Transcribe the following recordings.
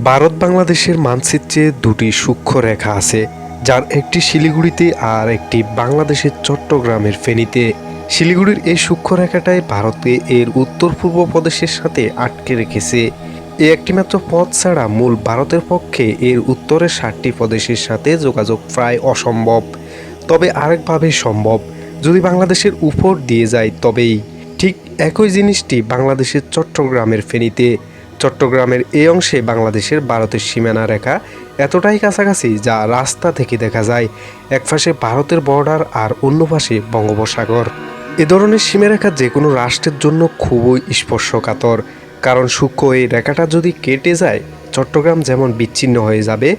ভারত বাংলাদেশের মানচিত্রে দুটি সূক্ষ্ম রেখা আছে, যার একটি শিলিগুড়িতে আর একটি বাংলাদেশের চট্টগ্রামের ফেনীতে। শিলিগুড়ির এই সূক্ষ্ম রেখাটাই ভারতে এর উত্তর পূর্ব প্রদেশের সাথে আটকে রেখেছে। এ একটিমাত্র পথ ছাড়া মূল ভারতের পক্ষে এর উত্তরের ষাটটি প্রদেশের সাথে যোগাযোগ প্রায় অসম্ভব। তবে আরেকভাবে সম্ভব, যদি বাংলাদেশের উপর দিয়ে যায় তবেই। ঠিক একই জিনিসটি বাংলাদেশের চট্টগ্রামের ফেনীতে চট্টগ্রামের এই অংশে বাংলাদেশের ভারতের সীমানা রেখা এতটাই কাছাকাছি যা রাস্তা থেকে দেখা যায়। এক পাশে ভারতের বর্ডার আর অন্য পাশে বঙ্গোপসাগর। এ ধরনের সীমারেখা যে কোনো রাষ্ট্রের জন্য খুবই স্পর্শকাতর। কারণ সূক্ষ্ম এই রেখাটা যদি কেটে যায়, চট্টগ্রাম যেমন বিচ্ছিন্ন হয়ে যাবে,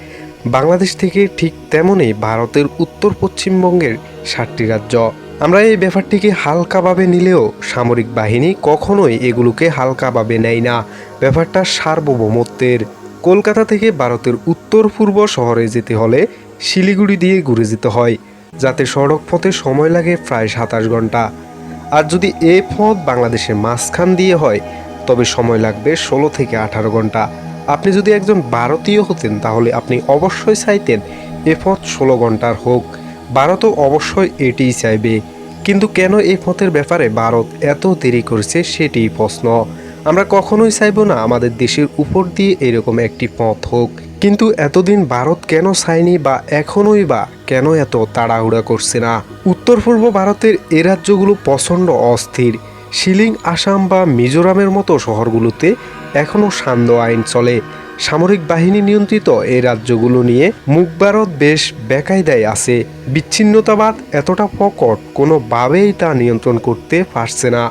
বাংলাদেশ থেকে ঠিক তেমনই ভারতের উত্তর পশ্চিমবঙ্গের সাতটি রাজ্য। আমরা এই ব্যাপারটিকে হালকাভাবে নিলেও সামরিক বাহিনী কখনোই এগুলোকে হালকাভাবে নেয় না। ব্যাপারটা সার্বভৌমত্বের। কলকাতা থেকে ভারতের উত্তর পূর্ব শহরে যেতে হলে শিলিগুড়ি দিয়ে ঘুরে যেতে হয়, যাতে সড়ক পথে সময় লাগে প্রায় সাতাশ ঘণ্টা। আর যদি এ পথ বাংলাদেশের মাঝখান দিয়ে হয়, তবে সময় লাগবে ষোলো থেকে আঠারো ঘণ্টা। আপনি যদি একজন ভারতীয় হতেন, তাহলে আপনি অবশ্যই চাইতেন এ পথ ষোলো ঘণ্টার হোক। ভারতও অবশ্যই এটিই চাইবে। কিন্তু কেন এই পথের ব্যাপারে ভারত এত দেরি করেছে সেটি প্রশ্ন। আমরা কখনোই চাইব না আমাদের দেশের উপর দিয়ে এরকম একটি পথ হোক। কিন্তু এতদিন ভারত কেন চায়নি বা এখনোই বা কেন এত তাড়াহুড়া করছে না? উত্তর পূর্ব ভারতের এ রাজ্যগুলো প্রচণ্ড অস্থির। শিলিং, আসাম বা মিজোরামের মতো শহরগুলোতে এখনও সান্ধ্য আইন চলে। সামরিক বাহিনী নিয়ন্ত্রিত এই রাজ্যগুলো নিয়ে মুখ ভারত বেশ বেকায়দায় আছে। বিচ্ছিন্নতাবাদ এতটা প্রকট কোনোভাবেই তা নিয়ন্ত্রণ করতে পারছে না।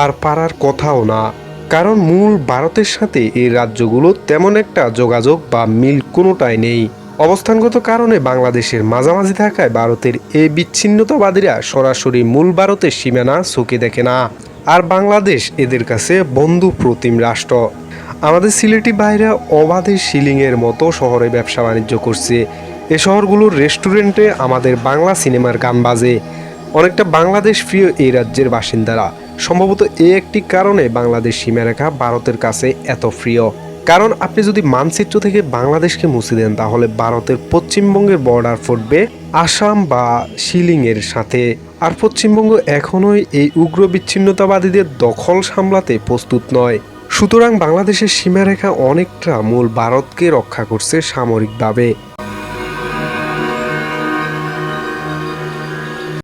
আর পারার কথাও না। কারণ মূল ভারতের সাথে এই রাজ্যগুলো তেমন একটা যোগাযোগ বা মিল কোনোটাই নেই। অবস্থানগত কারণে বাংলাদেশের মাঝামাঝি থাকায় ভারতের এই বিচ্ছিন্নতাবাদীরা সরাসরি মূল ভারতের সীমানা চোখে দেখে না। আর বাংলাদেশ এদের কাছে বন্ধু প্রতিম রাষ্ট্র। আমাদের সিলেটি বাইরা অবাধে শিলিংয়ের মতো শহরে ব্যবসা বাণিজ্য করছে। এ শহরগুলোর রেস্টুরেন্টে আমাদের বাংলা সিনেমার গান বাজে। অনেকটা বাংলাদেশ প্রিয় এই রাজ্যের বাসিন্দারা। সম্ভবত এ একটি কারণে বাংলাদেশ সীমারেখা ভারতের কাছে এত প্রিয়। কারণ আপনি যদি মানচিত্র থেকে বাংলাদেশকে মুছে দেন, তাহলে ভারতের পশ্চিমবঙ্গের বর্ডার ফুটবে আসাম বা শিলিংয়ের সাথে। আর পশ্চিমবঙ্গ এখনোই এই উগ্র বিচ্ছিন্নতাবাদীদের দখল সামলাতে প্রস্তুত নয়। সুতরাং বাংলাদেশের সীমারেখা অনেকটা মূল ভারতকে রক্ষা করছে সামরিকভাবে